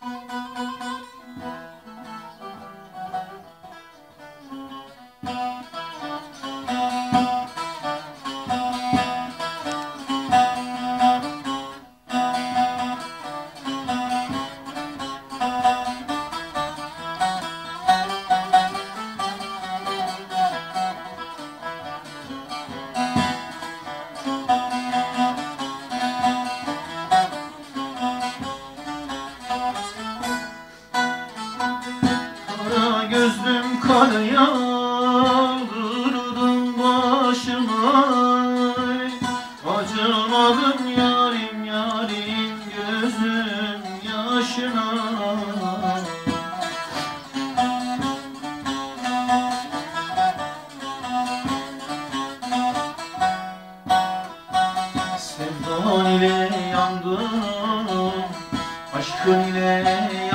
Kara gözlüm kar yağdırdım başıma Acımadım yarim yarim gözüm yaşına. Sevdan ile yandım Aşkın ile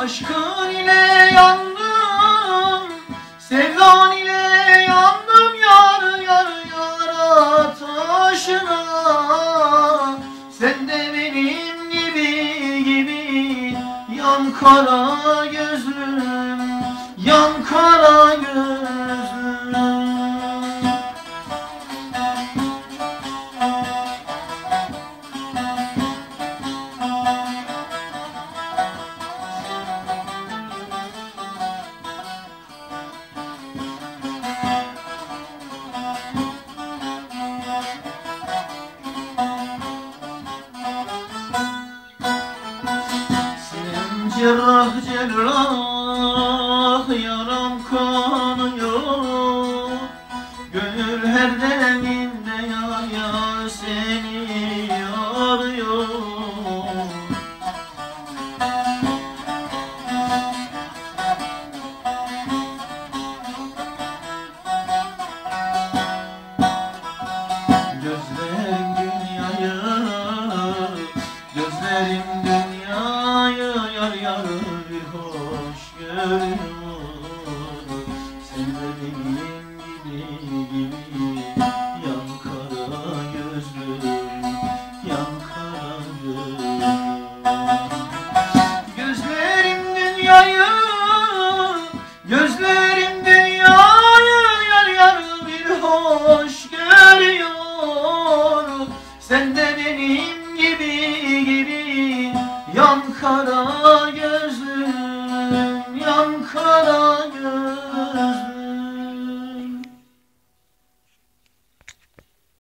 Aşkın ile yandım Sevdan ile yandım yar yar yar ateşine. Sen de benim gibi gibi Yan kara gözlüm Yan kara gözlüm cerrah cerrah yaram kanıyor Gönül her deminde yar yar seni arıyor. Gözlerim dünyayı Gözlerim dünyayı Sen de benim gibi gibi Yan kara